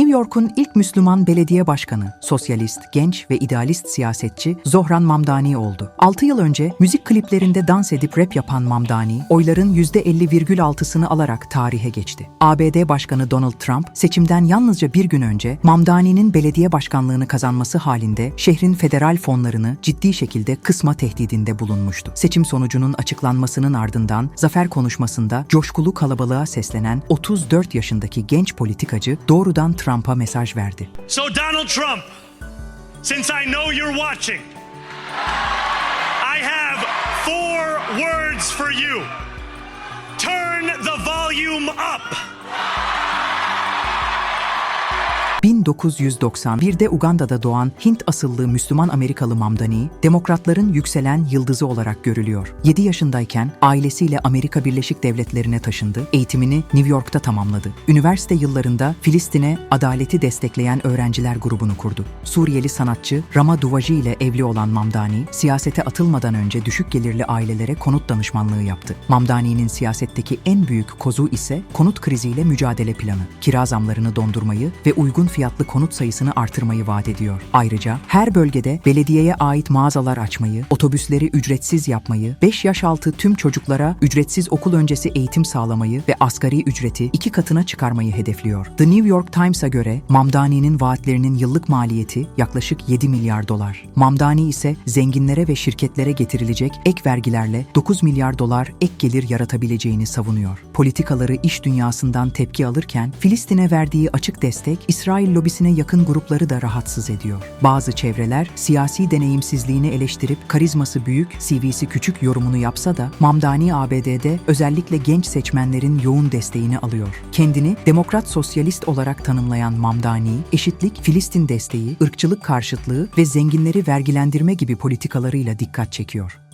New York'un ilk Müslüman belediye başkanı, sosyalist, genç ve idealist siyasetçi Zohran Mamdani oldu. 6 yıl önce müzik kliplerinde dans edip rap yapan Mamdani, oyların %50,6'sını alarak tarihe geçti. ABD Başkanı Donald Trump, seçimden yalnızca bir gün önce Mamdani'nin belediye başkanlığını kazanması halinde şehrin federal fonlarını ciddi şekilde kısma tehdidinde bulunmuştu. Seçim sonucunun açıklanmasının ardından zafer konuşmasında coşkulu kalabalığa seslenen 34 yaşındaki genç politikacı doğrudan Trump'a mesaj verdi. So, Donald Trump, since I know you're watching, I have four words for you. Turn the volume up. 1991'de Uganda'da doğan Hint asıllı Müslüman Amerikalı Mamdani, demokratların yükselen yıldızı olarak görülüyor. 7 yaşındayken ailesiyle Amerika Birleşik Devletleri'ne taşındı, eğitimini New York'ta tamamladı. Üniversite yıllarında Filistin'e adaleti destekleyen öğrenciler grubunu kurdu. Suriyeli sanatçı Rama Duvaji ile evli olan Mamdani, siyasete atılmadan önce düşük gelirli ailelere konut danışmanlığı yaptı. Mamdani'nin siyasetteki en büyük kozu ise konut kriziyle mücadele planı. Kira zamlarını dondurmayı ve uygun fiyatlı konut sayısını artırmayı vaat ediyor. Ayrıca her bölgede belediyeye ait mağazalar açmayı, otobüsleri ücretsiz yapmayı, 5 yaş altı tüm çocuklara ücretsiz okul öncesi eğitim sağlamayı ve asgari ücreti iki katına çıkarmayı hedefliyor. The New York Times'a göre Mamdani'nin vaatlerinin yıllık maliyeti yaklaşık 7 milyar dolar. Mamdani ise zenginlere ve şirketlere getirilecek ek vergilerle 9 milyar dolar ek gelir yaratabileceğini savunuyor. Politikaları iş dünyasından tepki alırken Filistin'e verdiği açık destek İsrail lobisine yakın grupları da rahatsız ediyor. Bazı çevreler siyasi deneyimsizliğini eleştirip karizması büyük, CV'si küçük yorumunu yapsa da Mamdani ABD'de özellikle genç seçmenlerin yoğun desteğini alıyor. Kendini demokrat sosyalist olarak tanımlayan Mamdani, eşitlik, Filistin desteği, ırkçılık karşıtlığı ve zenginleri vergilendirme gibi politikalarıyla dikkat çekiyor.